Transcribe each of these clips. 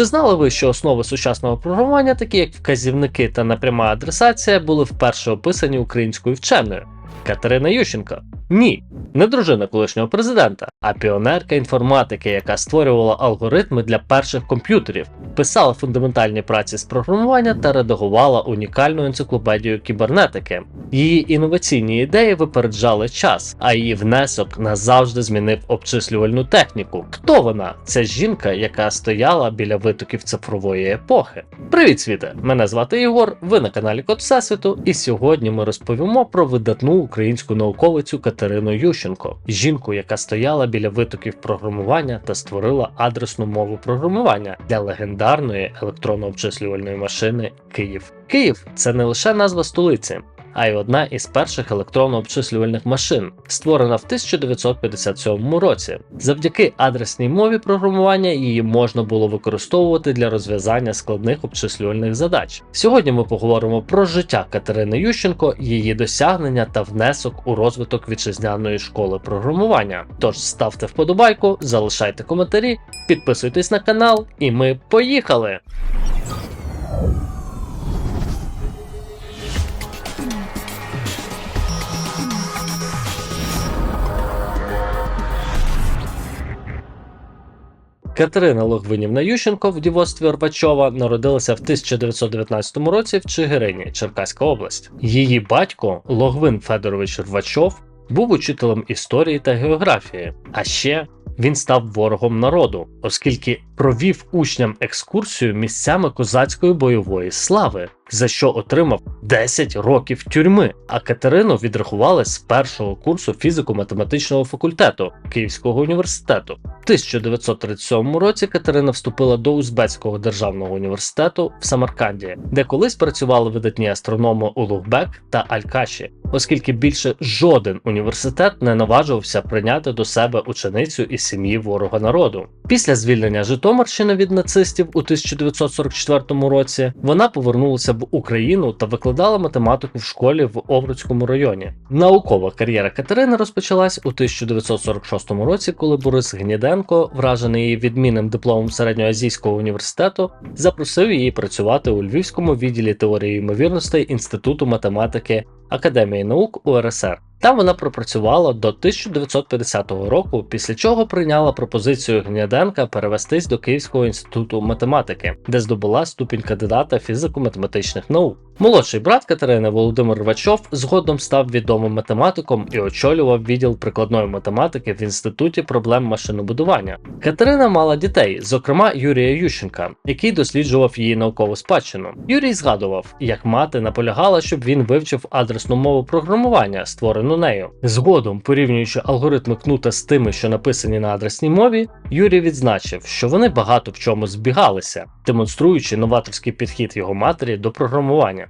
Чи знали ви, що основи сучасного програмування, такі як вказівники та напряма адресація, були вперше описані українською вченою? Катерина Ющенко? Ні, не дружина колишнього президента, а піонерка інформатики, яка створювала алгоритми для перших комп'ютерів, писала фундаментальні праці з програмування та редагувала унікальну енциклопедію кібернетики. Її інноваційні ідеї випереджали час, а її внесок назавжди змінив обчислювальну техніку. Хто вона? Це жінка, яка стояла біля витоків цифрової епохи. Привіт, світе! Мене звати Ігор. Ви на каналі Код Всесвіту, і сьогодні ми розповімо про видатну українську науковицю Катерину Ющенко, жінку, яка стояла біля витоків програмування та створила адресну мову програмування для легендарної електронно-обчислювальної машини Київ. Київ це не лише назва столиці. А й одна із перших електронно-обчислювальних машин, створена в 1957 році. Завдяки адресній мові програмування її можна було використовувати для розв'язання складних обчислювальних задач. Сьогодні ми поговоримо про життя Катерини Ющенко, її досягнення та внесок у розвиток вітчизняної школи програмування. Тож ставте вподобайку, залишайте коментарі, підписуйтесь на канал, і ми поїхали! Катерина Логвинівна Ющенко в дівоцтві Орбачова народилася в 1919 році в Чигирині, Черкаська область. Її батько Логвин Федорович Рвачов був учителем історії та географії, а ще він став ворогом народу, оскільки провів учням екскурсію місцями козацької бойової слави, за що отримав 10 років тюрми. А Катерину відрахували з першого курсу фізико-математичного факультету Київського університету. В 1937 році Катерина вступила до Узбецького державного університету в Самарканді, де колись працювали видатні астрономи Улугбек та Алькаші, оскільки більше жоден університет не наважувався прийняти до себе ученицю із сім'ї ворога народу. Після звільнення Житомирщини від нацистів у 1944 році вона повернулася в Україну та викладала математику в школі в Овруцькому районі. Наукова кар'єра Катерини розпочалась у 1946 році, коли Борис Гніденко, вражений її відмінним дипломом середньоазійського університету, запросив її працювати у Львівському відділі теорії ймовірностей Інституту математики Академії наук УРСР. Там вона пропрацювала до 1950 року, після чого прийняла пропозицію Гняденка перевестись до Київського інституту математики, де здобула ступінь кандидата фізико-математичних наук. Молодший брат Катерини Володимир Рвачов згодом став відомим математиком і очолював відділ прикладної математики в інституті проблем машинобудування. Катерина мала дітей, зокрема Юрія Ющенка, який досліджував її наукову спадщину. Юрій згадував, як мати наполягала, щоб він вивчив адресну мову програмування, створену нею. Згодом, порівнюючи алгоритми кнута з тими, що написані на адресній мові, Юрій відзначив, що вони багато в чому збігалися, демонструючи новаторський підхід його матері до програмування.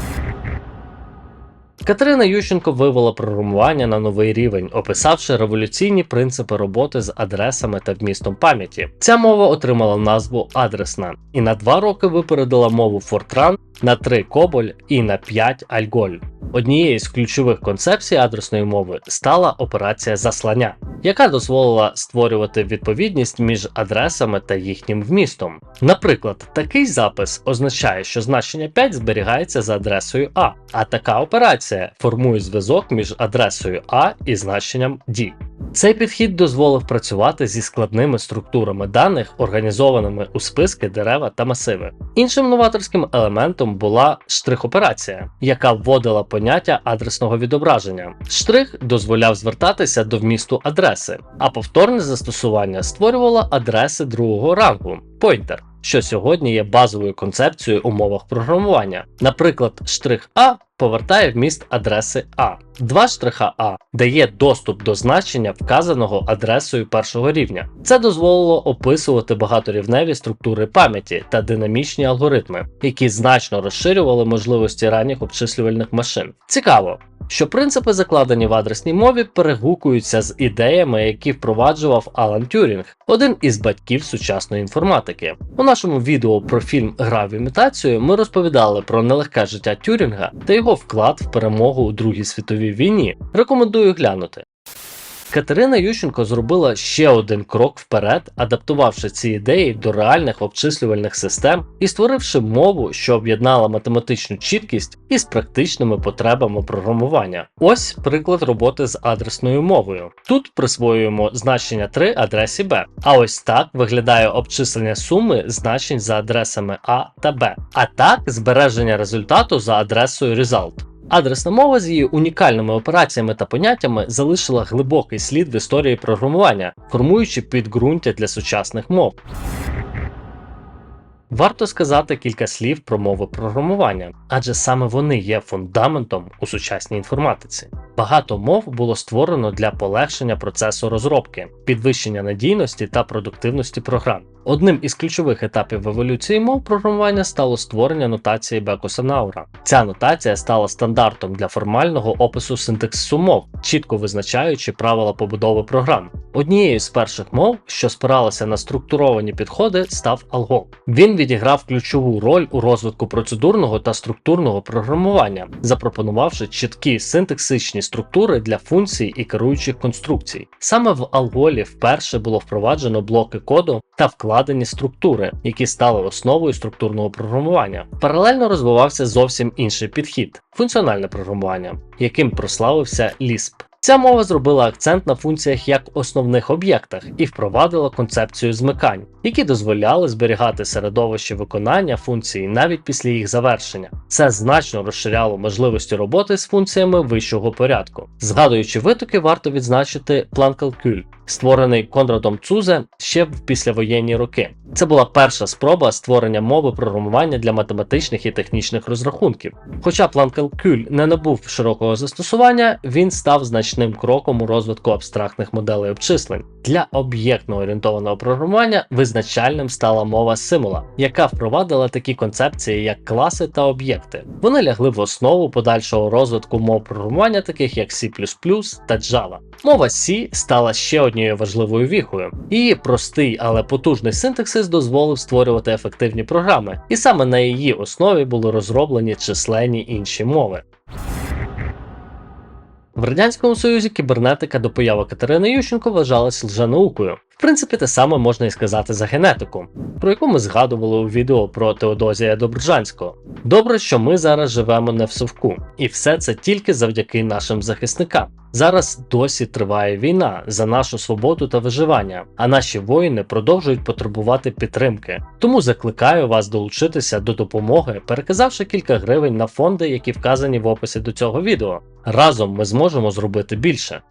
Катерина Ющенко вивела програмування на новий рівень, описавши революційні принципи роботи з адресами та вмістом пам'яті. Ця мова отримала назву адресна і на два роки випередила мову Fortran, на три Коболь і на 5 Альголь. Однією з ключових концепцій адресної мови стала операція заслання, яка дозволила створювати відповідність між адресами та їхнім вмістом. Наприклад, такий запис означає, що значення 5 зберігається за адресою А, а така операція формує зв'язок між адресою А і значенням D. Цей підхід дозволив працювати зі складними структурами даних, організованими у списки, дерева та масиви. Іншим новаторським елементом була штрих-операція, яка вводила поняття адресного відображення. Штрих дозволяв звертатися до вмісту адреси, а повторне застосування створювало адреси другого рангу поінтер. Що сьогодні є базовою концепцією у мовах програмування. Наприклад, штрих А повертає вміст адреси А. Два штриха А дає доступ до значення, вказаного адресою першого рівня. Це дозволило описувати багаторівневі структури пам'яті та динамічні алгоритми, які значно розширювали можливості ранніх обчислювальних машин. Цікаво, що принципи, закладені в адресній мові, перегукуються з ідеями, які впроваджував Алан Тюрінг, один із батьків сучасної інформатики. У нашому відео про фільм Гра в імітацію ми розповідали про нелегке життя Тюрінга та його вклад в перемогу у Другій світовій війні. Рекомендую глянути. Катерина Ющенко зробила ще один крок вперед, адаптувавши ці ідеї до реальних обчислювальних систем і створивши мову, що об'єднала математичну чіткість із практичними потребами програмування. Ось приклад роботи з адресною мовою. Тут присвоюємо значення 3 адресі B. А ось так виглядає обчислення суми значень за адресами А та Б. А так збереження результату за адресою result. Адресна мова з її унікальними операціями та поняттями залишила глибокий слід в історії програмування, формуючи підґрунтя для сучасних мов. Варто сказати кілька слів про мови програмування, адже саме вони є фундаментом у сучасній інформатиці. Багато мов було створено для полегшення процесу розробки, підвищення надійності та продуктивності програм. Одним із ключових етапів еволюції мов програмування стало створення нотації Бекуса Наура. Ця нотація стала стандартом для формального опису синтаксису мов, чітко визначаючи правила побудови програм. Однією з перших мов, що спиралася на структуровані підходи, став Algol. Він відіграв ключову роль у розвитку процедурного та структурного програмування, запропонувавши чіткі синтаксичні структури для функцій і керуючих конструкцій. Саме в алголі вперше було впроваджено блоки коду та вкладені структури, які стали основою структурного програмування. Паралельно розвивався зовсім інший підхід функціональне програмування, яким прославився Lisp. Ця мова зробила акцент на функціях як основних об'єктах і впровадила концепцію змикань, які дозволяли зберігати середовище виконання функції навіть після їх завершення. Це значно розширяло можливості роботи з функціями вищого порядку. Згадуючи витоки, варто відзначити план Calcul, створений Конрадом Цузе ще в післявоєнні роки. Це була перша спроба створення мови програмування для математичних і технічних розрахунків. Хоча план Calcul не набув широкого застосування, він став значним кроком у розвитку абстрактних моделей обчислень. Для об'єктно орієнтованого програмування визначальним стала мова Simula, яка впровадила такі концепції, як класи та об'єкти. Вони лягли в основу подальшого розвитку мов програмування, таких як C та Java. Мова C стала ще однією важливою віхою. Її простий, але потужний синтаксис дозволив створювати ефективні програми, і саме на її основі були розроблені численні інші мови. В Радянському Союзі кібернетика до появи Катерини Ющенко вважалась лженаукою. В принципі, те саме можна і сказати за генетику, про яку ми згадували у відео про Теодозія Доброджанського. Добре, що ми зараз живемо не в совку, і все це тільки завдяки нашим захисникам. Зараз досі триває війна за нашу свободу та виживання, а наші воїни продовжують потребувати підтримки. Тому закликаю вас долучитися до допомоги, переказавши кілька гривень на фонди, які вказані в описі до цього відео. Разом ми зможемо зробити більше.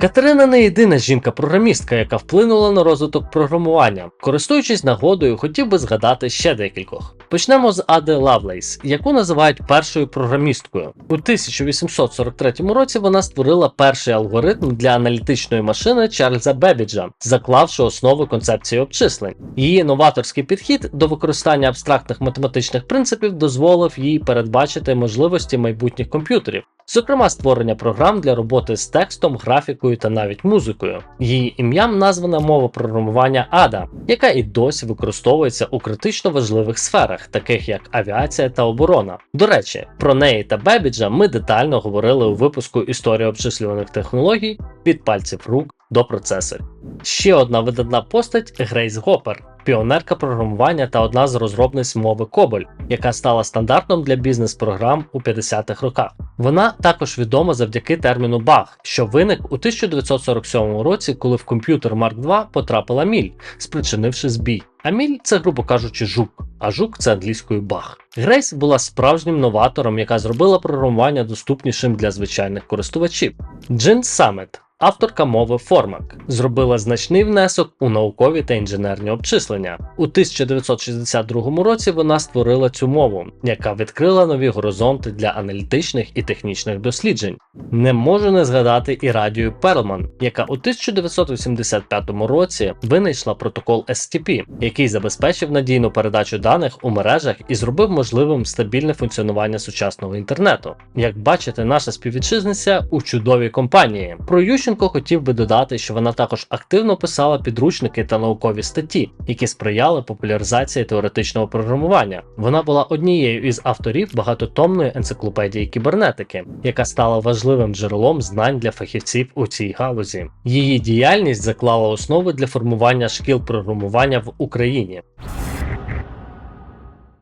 Катерина не єдина жінка-програмістка, яка вплинула на розвиток програмування. Користуючись нагодою, хотів би згадати ще декількох. Почнемо з Ади Лавлейс, яку називають першою програмісткою. У 1843 році вона створила перший алгоритм для аналітичної машини Чарльза Бебіджа, заклавши основи концепції обчислень. Її новаторський підхід до використання абстрактних математичних принципів дозволив їй передбачити можливості майбутніх комп'ютерів. Зокрема, створення програм для роботи з текстом, графікою та навіть музикою. Її ім'ям названа мова програмування ADA, яка і досі використовується у критично важливих сферах, таких як авіація та оборона. До речі, про неї та Бебіджа ми детально говорили у випуску історії обчислюваних технологій від пальців рук до процесорів. Ще одна видатна постать Грейс Гопер. Піонерка програмування та одна з розробниць мови Коболь, яка стала стандартом для бізнес-програм у 50-х роках. Вона також відома завдяки терміну баг, що виник у 1947 році, коли в комп'ютер Mark II потрапила міль, спричинивши збій. А міль це, грубо кажучи, жук, а жук це англійською баг. Грейс була справжнім новатором, яка зробила програмування доступнішим для звичайних користувачів. Джин Самет Авторка мови Formac зробила значний внесок у наукові та інженерні обчислення. У 1962 році вона створила цю мову, яка відкрила нові горизонти для аналітичних і технічних досліджень. Не можу не згадати і Радію Перлман, яка у 1985 році винайшла протокол STP, який забезпечив надійну передачу даних у мережах і зробив можливим стабільне функціонування сучасного інтернету. Як бачите, наша співвітчизниця у чудовій компанії. Про Ющенко хотів би додати, що вона також активно писала підручники та наукові статті, які сприяли популяризації теоретичного програмування. Вона була однією із авторів багатотомної енциклопедії кібернетики, яка стала важливим джерелом знань для фахівців у цій галузі. Її діяльність заклала основи для формування шкіл програмування в Україні.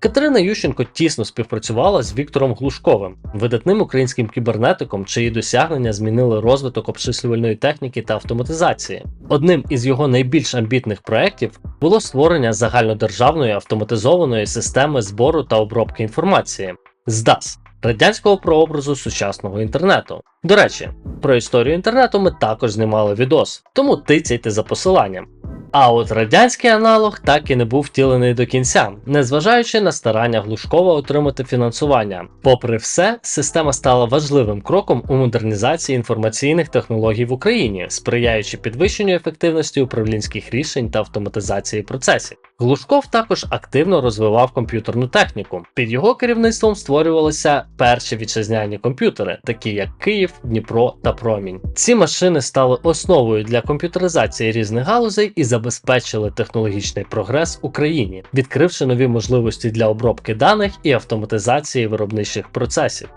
Катерина Ющенко тісно співпрацювала з Віктором Глушковим, видатним українським кібернетиком, чиї досягнення змінили розвиток обчислювальної техніки та автоматизації. Одним із його найбільш амбітних проєктів було створення загальнодержавної автоматизованої системи збору та обробки інформації ЗДАС радянського прообразу сучасного інтернету. До речі, про історію інтернету ми також знімали відос, тому тицяйте за посиланням. А от радянський аналог так і не був втілений до кінця, незважаючи на старання Глушкова отримати фінансування. Попри все, система стала важливим кроком у модернізації інформаційних технологій в Україні, сприяючи підвищенню ефективності управлінських рішень та автоматизації процесів. Глушков також активно розвивав комп'ютерну техніку. Під його керівництвом створювалися перші вітчизняні комп'ютери, такі як Київ, Дніпро та Промінь. Ці машини стали основою для комп'ютеризації різних галузей і забезпечили технологічний прогрес Україні, відкривши нові можливості для обробки даних і автоматизації виробничих процесів.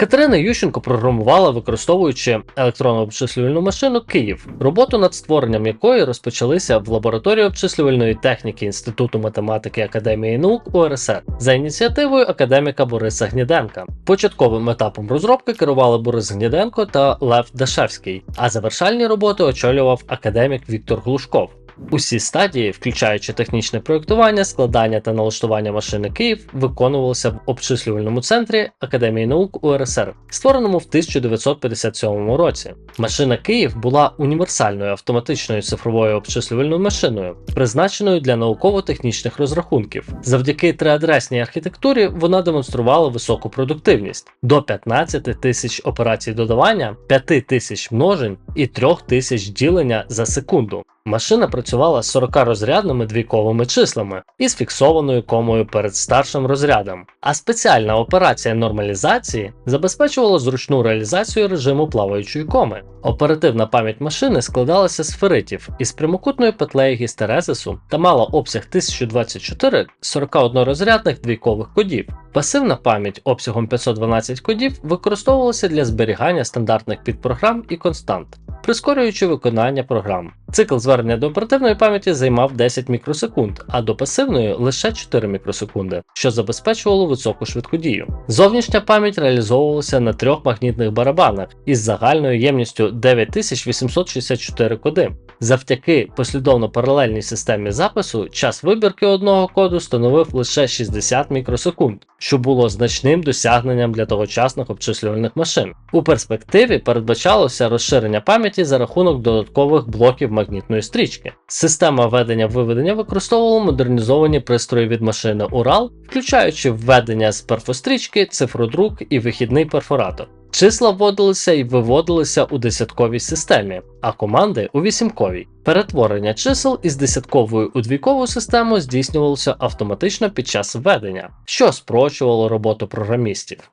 Катерина Ющенко програмувала, використовуючи електронну обчислювальну машину Київ, роботу над створенням якої розпочалися в лабораторії обчислювальної техніки Інституту математики Академії наук УРСР за ініціативою академіка Бориса Гніденка. Початковим етапом розробки керували Борис Гніденко та Лев Дашевський, а завершальні роботи очолював академік Віктор Глушков. Усі стадії, включаючи технічне проєктування, складання та налаштування машини Київ, виконувалися в обчислювальному центрі Академії наук УРСР, створеному в 1957 році. Машина Київ була універсальною автоматичною цифровою обчислювальною машиною, призначеною для науково-технічних розрахунків. Завдяки триадресній архітектурі вона демонструвала високу продуктивність до 15 тисяч операцій додавання, 5 тисяч множень і 3 тисяч ділення за секунду. Машина працювала з 40 розрядними двійковими числами і з фіксованою комою перед старшим розрядом. А спеціальна операція нормалізації забезпечувала зручну реалізацію режиму плаваючої коми. Оперативна пам'ять машини складалася з феритів із прямокутною петлею гістерезису та мала обсяг 1024 41 розрядних двійкових кодів. Пасивна пам'ять обсягом 512 кодів використовувалася для зберігання стандартних підпрограм і констант прискорюючи виконання програм. Цикл звернення до оперативної пам'яті займав 10 мікросекунд, а до пасивної лише 4 мікросекунди, що забезпечувало високу швидкодію. Зовнішня пам'ять реалізовувалася на трьох магнітних барабанах із загальною ємністю 9864 коди. Завдяки послідовно паралельній системі запису час вибірки одного коду становив лише 60 мікросекунд, що було значним досягненням для тогочасних обчислювальних машин. У перспективі передбачалося розширення пам'яті за рахунок додаткових блоків магнітної стрічки. Система ведення-виведення використовувала модернізовані пристрої від машини Урал, включаючи введення з перфострічки, цифродрук і вихідний перфоратор. Числа вводилися і виводилися у десятковій системі, а команди у вісімковій. Перетворення чисел із десяткової у двійкову систему здійснювалося автоматично під час введення, що спрощувало роботу програмістів.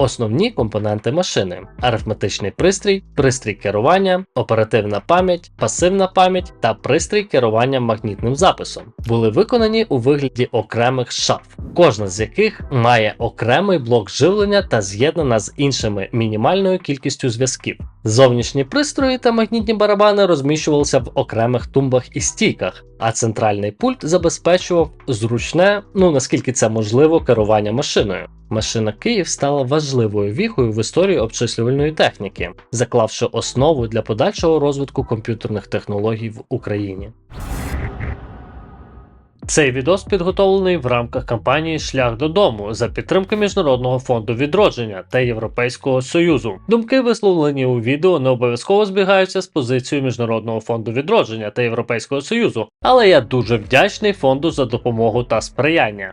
Основні компоненти машини: арифметичний пристрій, пристрій керування, оперативна пам'ять, пасивна пам'ять та пристрій керування магнітним записом були виконані у вигляді окремих шаф, кожна з яких має окремий блок живлення та з'єднана з іншими мінімальною кількістю зв'язків. Зовнішні пристрої та магнітні барабани розміщувалися в окремих тумбах і стійках, а центральний пульт забезпечував зручне, ну наскільки це можливо, керування машиною. Машина Київ стала важливою віхою в історії обчислювальної техніки, заклавши основу для подальшого розвитку комп'ютерних технологій в Україні. Цей відос підготовлений в рамках кампанії Шлях додому за підтримки Міжнародного фонду відродження та Європейського Союзу. Думки, висловлені у відео, не обов'язково збігаються з позицією Міжнародного фонду відродження та Європейського Союзу, але я дуже вдячний фонду за допомогу та сприяння.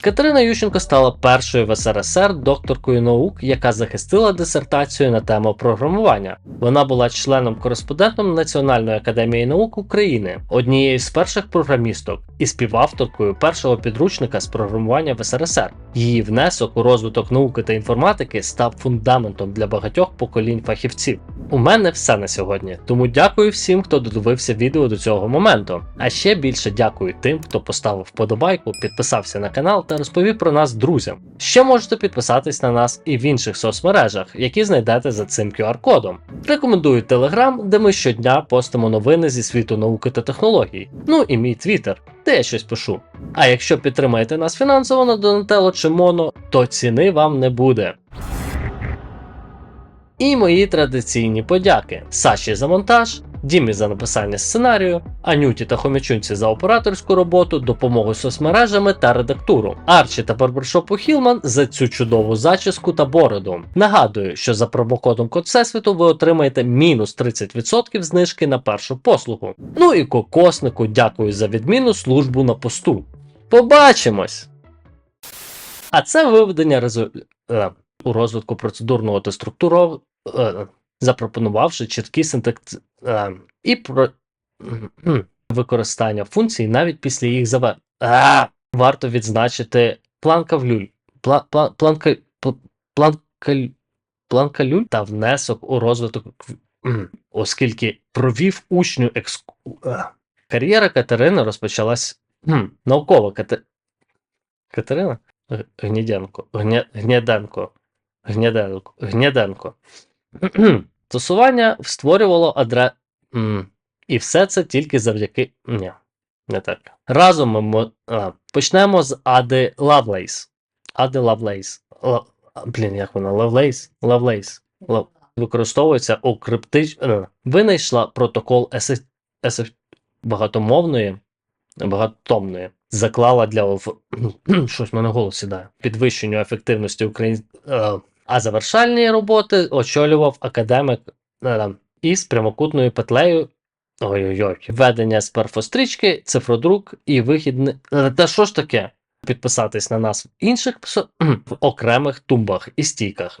Катерина Ющенко стала першою в СРСР докторкою наук, яка захистила дисертацію на тему програмування. Вона була членом-кореспондентом Національної академії наук України, однією з перших програмісток і співавторкою першого підручника з програмування в СРСР. Її внесок у розвиток науки та інформатики став фундаментом для багатьох поколінь фахівців. У мене все на сьогодні, тому дякую всім, хто додивився відео до цього моменту. А ще більше дякую тим, хто поставив вподобайку, підписався на канал та розповів про нас друзям. Ще можете підписатись на нас і в інших соцмережах, які знайдете за цим QR-кодом. Рекомендую Telegram, де ми щодня постимо новини зі світу науки та технологій. Ну і мій Twitter, де я щось пишу. А якщо підтримаєте нас фінансово на Donatello чи Mono, то ціни вам не буде. І мої традиційні подяки Саші за монтаж, Дімі за написання сценарію, Анюті та Хомячунці за операторську роботу, допомогу соцмережами та редактуру, Арчі та барбершопу Хілман за цю чудову зачіску та бороду. Нагадую, що за промокодом Код Всесвіту ви отримаєте мінус 30% знижки на першу послугу. Ну і кокоснику дякую за відмінну службу на посту. Побачимось! А це виведення результатів у розвитку процедурного та структуров, е, запропонувавши чіткі синтакти е, і про використання функцій навіть після їх заве. А, варто відзначити планка в люль, пла, пла, планка, планка, планка люль та внесок у розвиток, оскільки провів учню екску... е. Кар'єра Катерини розпочалась наукова Кате... Катерина Гніденко, Гня... Гняденко, Гняденко, Гняденко. Тусування створювало адре. М, І все це тільки завдяки. Ні, не так. Разом ми мо- а, почнемо з Ади Лавлейс. Ади Лавлейс. Ла... Блін, як вона? Лавлейс? Лавлейс. Лав... Використовується у криптич... е, Винайшла протокол ес... ес... багатомовної, багатомної. Заклала для щось в мене голос сідає. Підвищенню ефективності україн... а завершальні роботи очолював академик е, із прямокутною петлею. Ой-ой-ой, введення з перфострічки, цифродрук і вихідне. Та що ж таке? Підписатись на нас в інших в окремих тумбах і стійках.